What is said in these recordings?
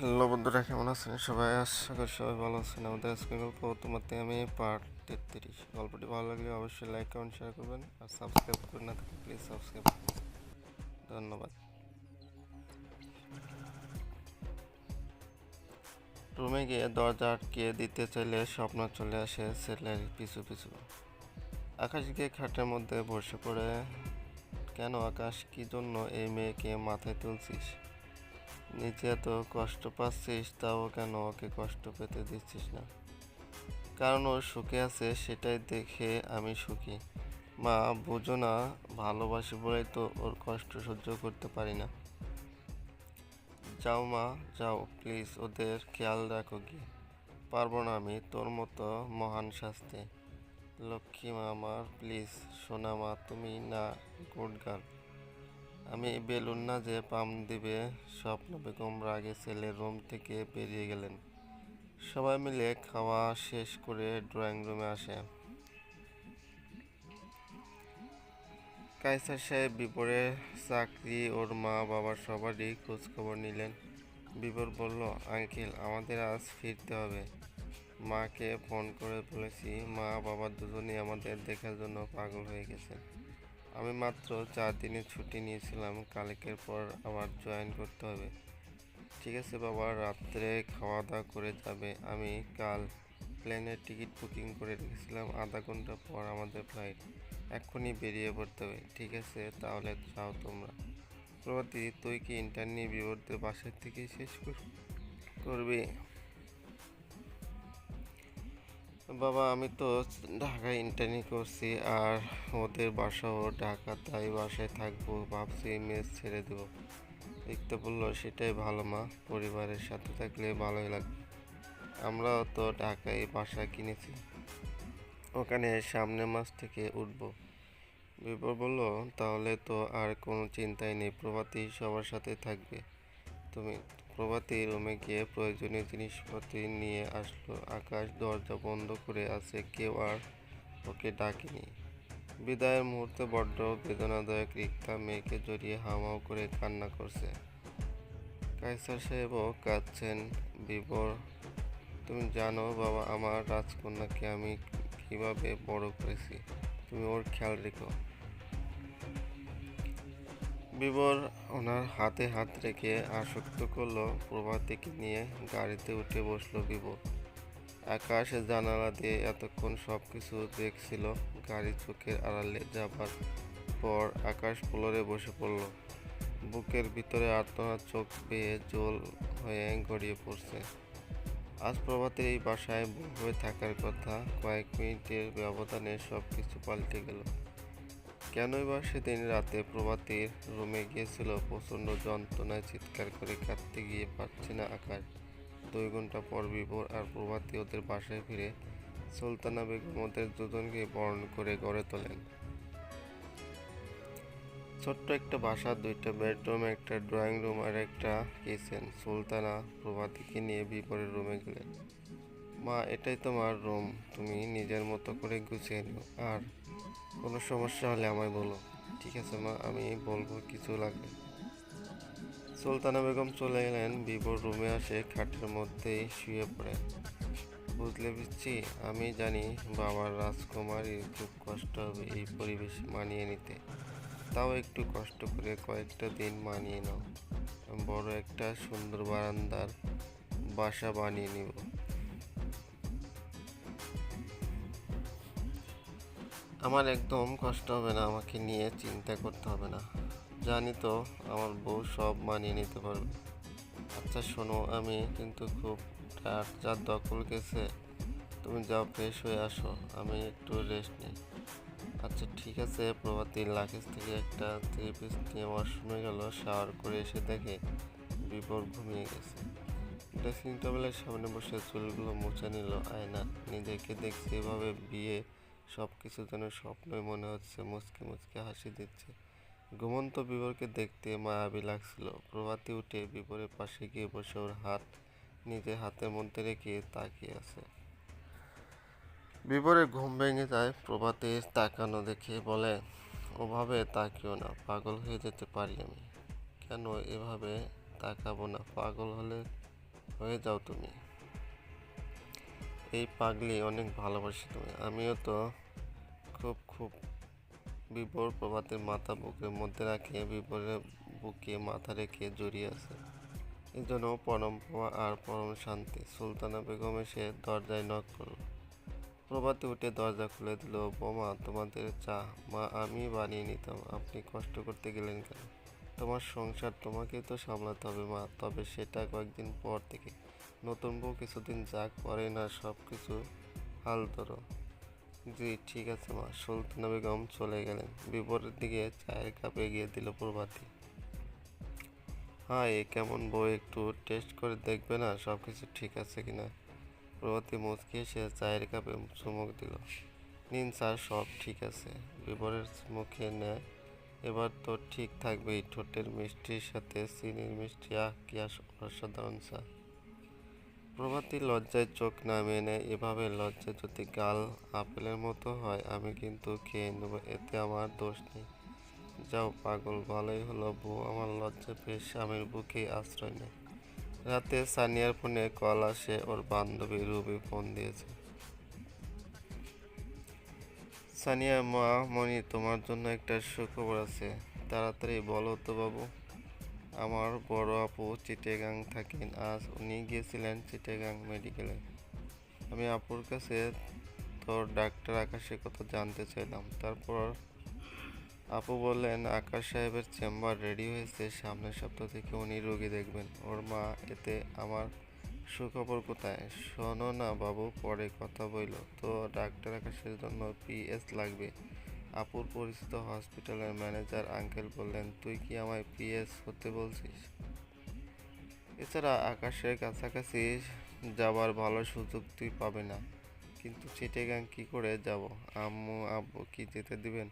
Hello বন্ধুরা, কেমন আছেন? সবাই আশা করি সবাই ভালো আছেন। আমাদের আজকে গল্প তোমাতে আমি পার্ট তেত্রিশ। গল্পটি ভালো লাগলে অবশ্যই লাইক কমেন্ট শেয়ার করবেন আর সাবস্ক্রাইব করে না থাকলে প্লিজ সাবস্ক্রাইব ধন্যবাদ। রুমে গিয়ে দরজা আটকে দিতে চাইলে স্বপ্ন চলে আসে ছেলের পিছু পিছু। আকাশ গিয়ে খাটের মধ্যে বসে পড়ে, কেন আকাশ? কি জন্য এই মেয়েকে মাথায় তুলছিস? নিচে এত কষ্ট পাচ্ছিস, তাও কেন ওকে কষ্ট পেতে দিচ্ছিস না? কারণ ও সুখে আছে, সেটাই দেখে আমি সুখী। মা, বুঝো না, ভালোবাসি বলেই তো ওর কষ্ট সহ্য করতে পারি না। যাও মা, যাও, প্লিজ ওদের খেয়াল রাখো গিয়ে। পারব না আমি, তোর মতো মহান শাস্তি। লক্ষ্মী মা আমার, প্লিজ সোনা মা, তুমি না গুড গার্ল। আমি বেলুন না যে পাম দিবে, স্বপ্ন বেগম রাগে ছেলের রুম থেকে বেরিয়ে গেলেন। সবাই মিলে খাওয়া শেষ করে ড্রয়িং রুমে আসে। কাইসার সাহেব বিপরে চাকরি, ওর মা বাবা সবারই খোঁজখবর নিলেন। বিপর বলল, আঙ্কেল, আমাদের আজ ফিরতে হবে। মাকে ফোন করে বলেছি, মা বাবা দুজনেই আমাদের দেখার জন্য পাগল হয়ে গেছে আমি মাত্র চার দিনের ছুটি নিয়েছিলাম, কালকের পর আবার জয়েন করতে হবে। ঠিক আছে বাবা, রাত্রে খাওয়া দাওয়া করে যাবে। আমি কাল প্লেনের টিকিট বুকিং করে রেখেছিলাম, আধা ঘণ্টা পর আমাদের ফ্লাইট এক্ষুনি বেরিয়ে পড়তে হবে, ঠিক আছে? তাহলে যাও তোমরা। প্রভাতী, তুই কি ইন্টারনি বিবর্তে বাসার থেকে শেষ কর- করবি? বাবা, আমি তো ঢাকায় ইন্টার্নি করছি আর ওদের বাসাও ঢাকা, তাই বাসায় থাকব, ভাবছি মেস ছেড়ে দেবো। দেখতে বলল, সেটাই ভালো মা, পরিবারের সাথে থাকলে ভালোই লাগবে। আমরাও তো ঢাকায় বাসা কিনেছি। ওখানে সামনের মাস থেকে উঠবো। বিপর বলল, তাহলে তো আর কোনো চিন্তাই নেই প্রভাতী সবার সাথে থাকবে। তুমি প্রভাতী রুমে গিয়ে প্রয়োজনীয় জিনিসপত্র নিয়ে আসলো। আকাশ দরজা বন্ধ করে আছে, কেউ আর ওকে ডাকেনি। বিদায়ের মুহূর্তে বড্ড বেদনাদায়ক রিক্তা মেয়েকে জড়িয়ে হাওমাও করে কান্না করছে। কাইসার সাহেবও কাঁদছেন বিবর তুমি জানো বাবা, আমার রাজকন্যাকে আমি কীভাবে বড় করেছি? তুমি ওর খেয়াল রেখো। বিবর ওনার হাতে হাত রেখে আসক্ত করল, প্রভাতিকে নিয়ে গাড়িতে উঠে বসল বিবর। আকাশ জানালা দিয়ে এতক্ষণ সব কিছু দেখছিল, গাড়ি চোখের আড়ালে যাবার পর আকাশ ফ্লোরে বসে পড়ল। বুকের ভিতরে আর্তনাদ চোখ বেয়ে জল হয়ে গড়িয়ে পড়ছে। আজ প্রভাতের এই বাসায় হয়ে থাকার কথা কয়েক মিনিটের ব্যবধানে সব কিছু পাল্টে গেল। কেনই বা সেদিন রাতে প্রভাতীর রুমে গিয়েছিল, প্রচণ্ড যন্ত্রণায় চিৎকার করে কাঁদতে গিয়ে পারছে না আকাশ। দুই ঘণ্টা পর বিভোর আর প্রভাতী ওদের বাসায় ফিরে সুলতানা বেগম ওদের দুজনকে বরণ করে গড়ে তোলেন। ছোট্ট একটা বাসা, দুইটা বেডরুম, একটা ড্রয়িং রুম আর একটা কিচেন। সুলতানা প্রভাতীকে নিয়ে বিপরের রুমে গেলেন। মা, এটাই তোমার রুম। তুমি নিজের মতো করে গুছিয়ে নিও। আর কোনো সমস্যা হলে আমায় বলো। ঠিক আছে মা, আমি বলব কিছু লাগবে সুলতানা বেগম চলে গেলেন বিবর রুমে আসে খাটের মধ্যেই শুয়ে পড়েন বুঝলে বুঝছি, আমি জানি বাবার রাজকুমারীর খুব কষ্ট হবে এই পরিবেশ মানিয়ে নিতে। তাও একটু কষ্ট করে কয়েকটা দিন মানিয়ে নাও। বড় একটা সুন্দর বারান্দার বাসা বানিয়ে নিব। আমার একদম কষ্ট হবে না, আমাকে নিয়ে চিন্তা করতে হবে না। জানি তো, আমার বউ সব মানিয়ে নিতে পারবে। আচ্ছা শোনো, আমি কিন্তু খুব টায়ার্ড যার দখল গেছে, তুমি যাও ফ্রেশ হয়ে আসো, আমি একটু রেস্ট নিই। আচ্ছা ঠিক আছে প্রভাতী লাগেজ থেকে একটা থ্রি পিস নিয়ে ওয়াশরুমে গেল শাওয়ার করে এসে দেখে বিপর ঘুমিয়ে গেছে। ড্রেসিং টেবিলের সামনে বসে চুলগুলো মুছে নিল, আয়না, নিজেকে দেখছে এভাবে বিয়ে সব কিছু যেন স্বপ্নই মনে হচ্ছে, মুচকে মুচকে হাসি দিচ্ছে। ঘুমন্ত বিবরকে দেখতে মায়াবী লাগছিল। প্রভাতী উঠে বিবরের পাশে গিয়ে বসে ওর হাত নিজের হাতের মধ্যে রেখে তাকিয়ে আছে। বিবরের ঘুম ভেঙে যায় প্রভাতের তাকানো দেখে বলে, ওভাবে তাকিও না, পাগল হয়ে যেতে পারি আমি। কেন এভাবে তাকাবো না? পাগল হলে হয়ে যাও তুমি। এই পাগলি অনেক ভালোবাসি তুমি। আমিও তো খুব খুব বিভোর প্রভাতের মাথা বুকের মধ্যে রাখে বিভোরের বুকে মাথা রেখে জড়িয়ে আছে। এই জন্য পরম পাওয়া আর পরম শান্তি। সুলতানা বেগম এসে দরজায় নক করল। প্রভাতে উঠে দরজা খুলে দিল, বোমা, তোমাদের চা, মা, আমি বানিয়ে নিতাম। আপনি কষ্ট করতে গেলেন কেন? তোমার সংসার তোমাকেই তো সামলাতে হবে, মা। তবে সেটা কয়েকদিন পর থেকে নতুন বউ কিছুদিন যাক, পরে না সব কিছু হাল ধরো। জি, ঠিক আছে মা। সুলতানা বেগম চলে গেলেন। বিপরের দিকে চায়ের কাপ এগিয়ে দিল প্রভাতী। হ্যাঁ এ কেমন বউ একটু টেস্ট করে দেখবে না সব কিছু ঠিক আছে কি কিনা? প্রভাতী মুচকি এসে চায়ের কাপে চুমুক দিল। নিন স্যার, সব ঠিক আছে। বিবরের মুখে নেয় এবার তো ঠিক থাকবেই। ঠোঁটের মিষ্টির সাথে চিনির মিষ্টি। আহ, কি অসাধারণ চা প্রভাতী লজ্জায় চোখ নামিয়ে নেয় এভাবে লজ্জায় যদি গাল আপেলের মতো হয়, আমি কিন্তু খেয়ে নেব, এতে আমার দোষ নেই। যাও পাগল, ভালোই হলো বউ, আমার লজ্জা পেয়ে স্বামীর বুকেই আশ্রয় নেয় রাতে সানিয়ার ফোনে কল আসে, ওর বান্ধবী রুবি ফোন দিয়েছে। সানিয়া, মা মনি তোমার জন্য একটা সুখবর আছে। তাড়াতাড়ি বলো তো বাবু। আমার বড় আপু চিটেগাং থাকেন। আজ উনি গিয়েছিলেন চিটেগাং মেডিকেলে। আমি আপুর কাছে তোর ডাক্তার আকাশের কথা জানতে চাইলাম। তারপর আপু বললেন, আকাশ সাহেবের চেম্বার রেডি হয়েছে। সামনের সপ্তাহ থেকে উনি রোগী দেখবেন। ওর মা এতে আমার সুখবর কোথায়? শোনো না বাবু, পরে কথা বইল। তো ডাক্তার আকাশের জন্য পিএস লাগবে। আপুর পরিচিত হসপিটালের ম্যানেজার আঙ্কেল বললেন, তুই কি আমায় পিএস হতে বলছিস? এছাড়া আকাশের কাছাকাছি যাবার ভালো সুযোগ তুই পাবে না, কিন্তু চিটেগাং কি করে যাব? আম্মু, আব্বু কি যেতে দিবেন?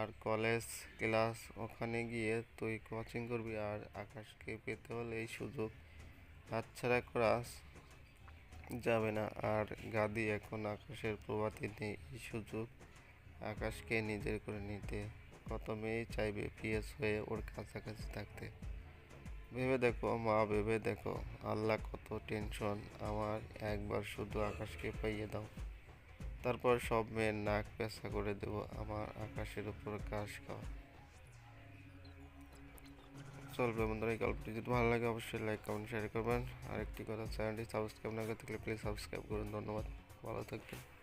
আর কলেজ, ক্লাস ওখানে গিয়ে তুই কোচিং করবি আর আকাশকে পেতে হলে এই সুযোগ হাতছাড়া করা যাবে না। আর গাদি এখন আকাশের প্রভাতে নেই, এই সুযোগ আকাশকে নিজের করে নিতে। কত মেয়েই চাইবে পিএস হয়ে ওর কাছাকাছি থাকতে। ভেবে দেখো, মা, ভেবে দেখো। আল্লাহ, কত টেনশন। আমার একবার শুধু আকাশকে পাইয়ে দাও। তারপর সব মেয়ের নাক পেঁচা করে দেব আমার আকাশের উপর কাশ খাওয়া। চলবে বন্ধুরা, এই গল্পটি। যদি ভালো লাগে, অবশ্যই লাইক কমেন্ট শেয়ার করবেন। আরেকটি কথা চ্যানেলটি সাবস্ক্রাইব না করে থাকলে প্লিজ সাবস্ক্রাইব করুন। ধন্যবাদ। ভালো থাকবেন।